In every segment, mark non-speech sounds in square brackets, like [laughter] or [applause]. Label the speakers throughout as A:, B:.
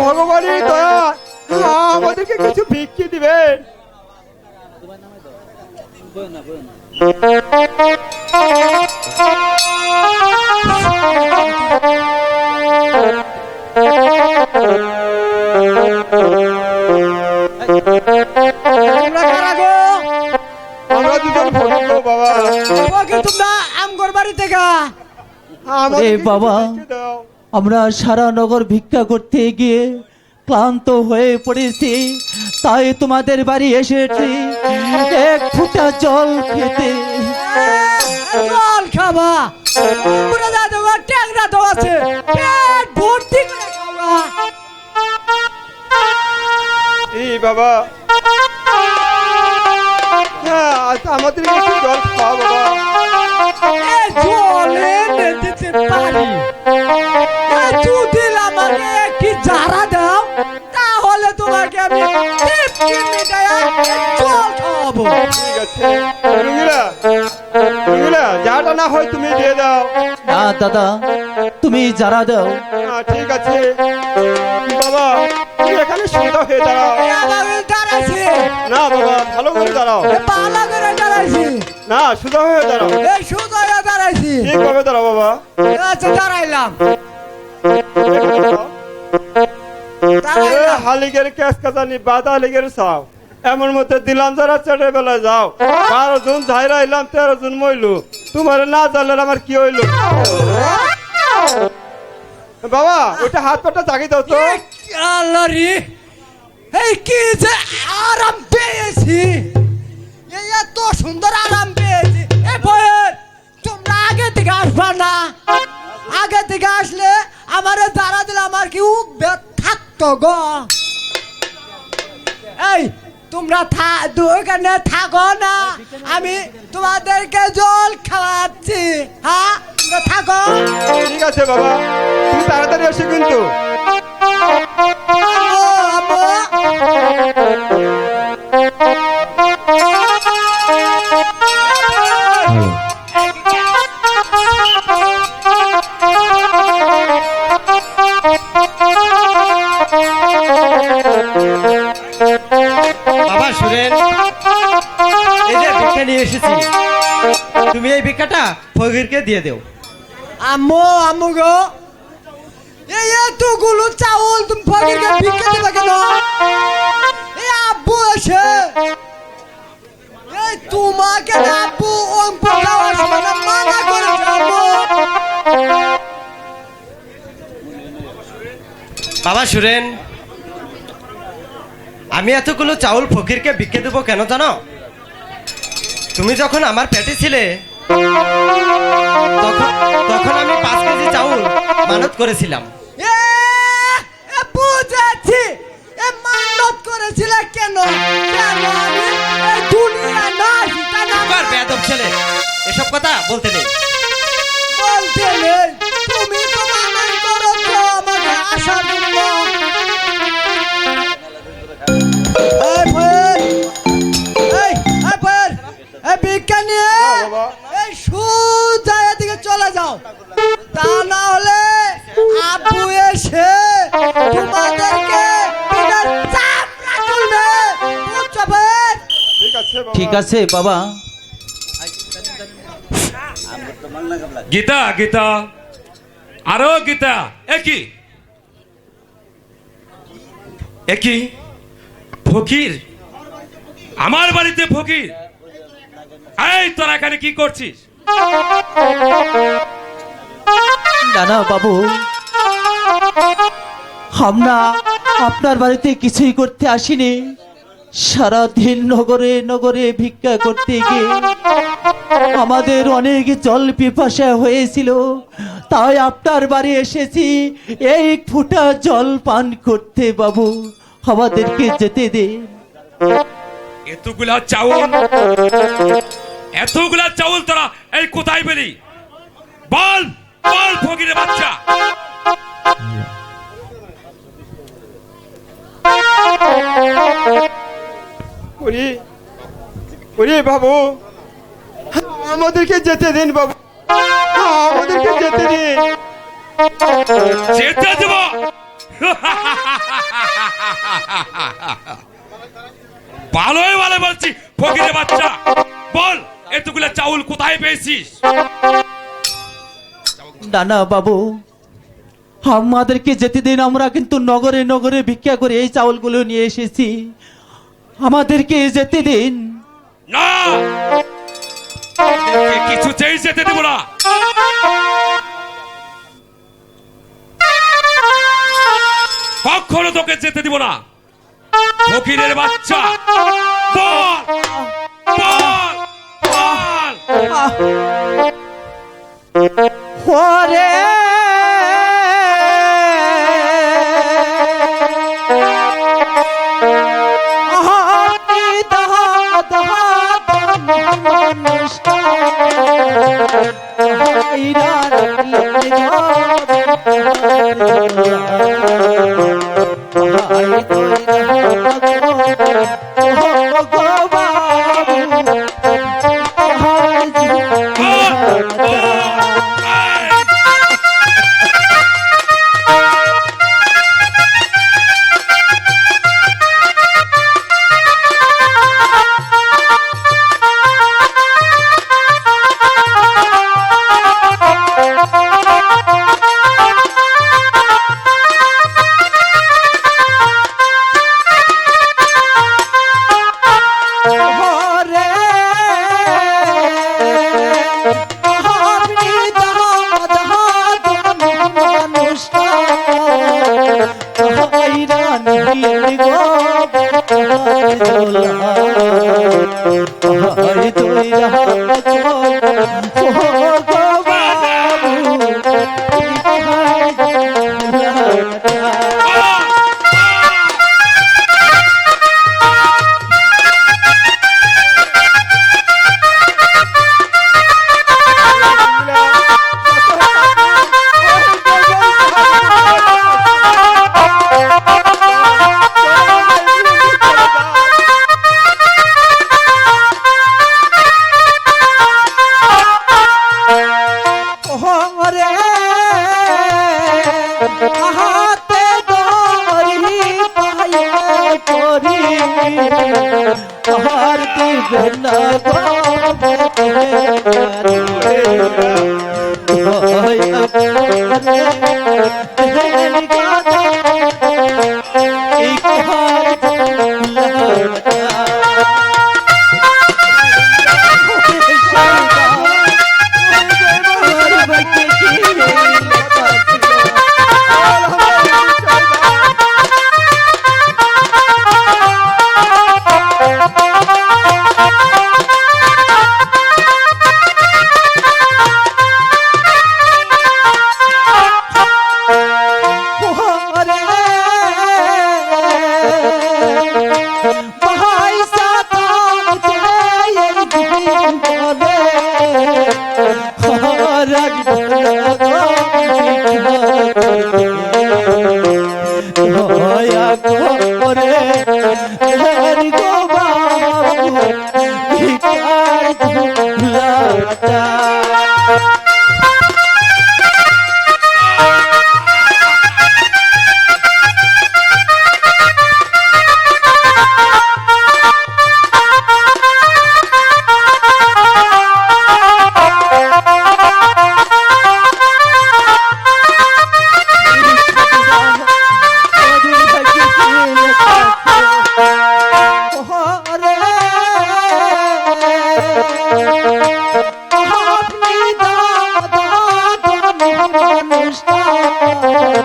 A: ভগবানের দয়া আমাদেরকে কিছু ভিক্ষি দিবেন। আমরা দুজন বাবা।
B: ওকে তোমরা আমগর বাড়ি থেকে
C: বাবা। আমরা সারা নগর ভিক্ষা করতে গিয়ে ক্লান্ত হয়ে পড়েছি তাই তোমাদের বাড়ি এসেছি। এক ফুটা জল খেতে।
B: জল খাবা? পুরো দাদু ট্যাংরা তো আছে। পেট ভর্তি করে খাবা।
A: এই বাবা। হ্যাঁ একটু জল খাওয়া বাবা।
B: জলে দিতে পারি যদি আমাকে একটি জারা দাও? তাহলে তোমাকে আমি জল খাওয়াবো।
A: ঠিক আছে। যাটা না হয় তুমি দিয়ে দাও।
C: না দাদা তুমি যারা দাও।
A: হ্যাঁ, ঠিক আছে। বাবা এখানে সুন্দর হয়ে দাঁড়াও।
B: দাঁড়াইছি।
A: না বাবা ভালো করে দাঁড়াও।
B: এ করে দাঁড়াইছি।
A: না সুন্দর হয়ে দাঁড়াও।
B: এই সুদয়া দাঁড়াইছি।
A: ঠিকভাবে দাঁড়াও বাবা।
B: আচ্ছা দাঁড়াইলাম।
A: হালিগের ক্যাশ কাজানি বাদা সাও। এমন মধ্যে দিলাম যারা চেটে যাও। বারো জন ঝাইরা এলাম তেরো জন মইলু। তোমার না জানলে আমার কি হইল? বাবা ওইটা হাত পাটা জাগি দাও তো।
B: আল্লাহ রে এই কি যে আরাম পেয়েছি। এই এত সুন্দর আরাম পেয়েছি। এ বয়ের তোমরা আগে থেকে আসবা না। আগে থেকে আসলে আমারে দাঁড়া দিলে আমার কি উঠবে থাকতো গো? এই, তোমরা ওখানে থাকো না। আমি তোমাদেরকে জল খাওয়াচ্ছি। হ্যাঁ থাকো।
A: ঠিক আছে বাবা, তুমি তাড়াতাড়ি আসে কিন্তু।
D: ভিক্ষাটা দিয়ে দেও।
B: আম্মু আম্মু গো। এই এতগুলো চাউল তুমি ফকিরকে ভিক্ষা দিবে কেন? এই আব্বু এসে। এই তোমাকে আব্বু অঙ্ক সময় মানা করেছে
D: বাবা সুরেন আমি এতগুলো চাউল ফকিরকে ভিক্ষে দেবো কেন জানো? তুমি যখন আমার পেটে ছিলে তখন আমি পাঁচ কেজি চাউল মানত করেছিলাম।
B: এ মানত করেছিলে কেন? কেন আমি? দুনিয়া না
D: ছেলে এসব কথা বলতে নেই।
A: ঠিক আছে বাবা।
E: গীতা গীতা। আরও গীতা। একই একই ফকির? আমার বাড়িতে ফকির? এই তোরা এখানে কি করছিস?
C: না না বাবু। আমরা আপনার বাড়িতে কিছুই করতে আসিনি। সারাদিন নগরে নগরে ভিক্ষা করতে গিয়ে আমাদের অনেক জল পিপাসা হয়েছিল। তাই আপনার বাড়ি এসেছি এই ফুটা জল পান করতে বাবু। আমাদেরকে যেতে দে।
E: এতগুলা চাউল এতগুলা চাউল তোরা এই কোথায় পেলি? বল বল ফকিরের বাচ্চা।
A: ওরে ওরে বাবু। আমাদেরকে যেতে দিন বাবু। আমাদেরকে যেতে দিন।
E: যেতে দেব। ভালোই ভালো বলছি ফকিরের বাচ্চা। বল এতগুলা চাউল কোথায় পেয়েছিস?
C: না না বাবু। আমাদেরকে যেতে দিন আমরা কিন্তু নগরে নগরে ভিক্ষা করে এই চাউলগুলো নিয়ে এসেছি। আমাদেরকে যেতে দিন।
E: না! কিছুতেই যেতে দেব না। কখনো তোকে যেতে দিব না। ফকিরের বাচ্চা বল বল বল।
C: ওরে! হই তুই না ভাই দয়া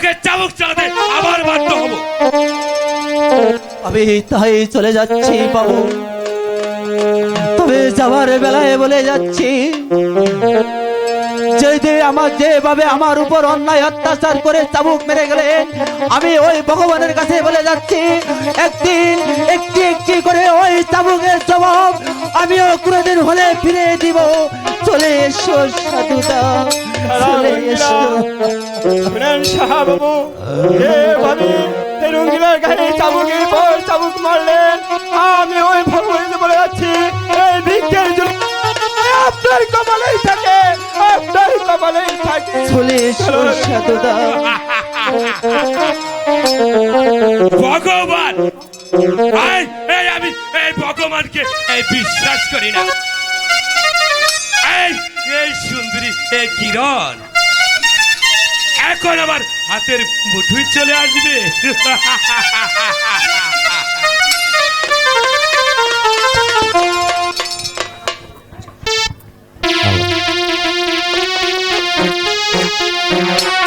E: তাকে চাবুক চালাতে আবার বাধ্য হব।
C: আমি তাই চলে যাচ্ছি, বাবু। তবে যাবার বেলায় বলে যাচ্ছি আমার যেভাবে আমার উপর অন্যায় অত্যাচার করে চাবুক মেরে গেলে, আমি ওই ভগবানের কাছে বলে যাচ্ছি, একদিন একটি একটি করে ওই চাবুকের জবাব আমিও কোনোদিন হলে ফিরে দিব। চলে এসো সাধুদা।
A: চাবুক মারলেন আমি ওই ভগবানকে বলে যাচ্ছি এই ভিক্ষের জন্য আপনার কপালেই থাকে আপনার কপালেই থাকে
E: ভগবান আমি, এই ভগবানকে এই বিশ্বাস করি না। এই সুন্দরী এ কিরণ। এখন আমার হাতের মুঠুই চলে আসবে। Oh [laughs]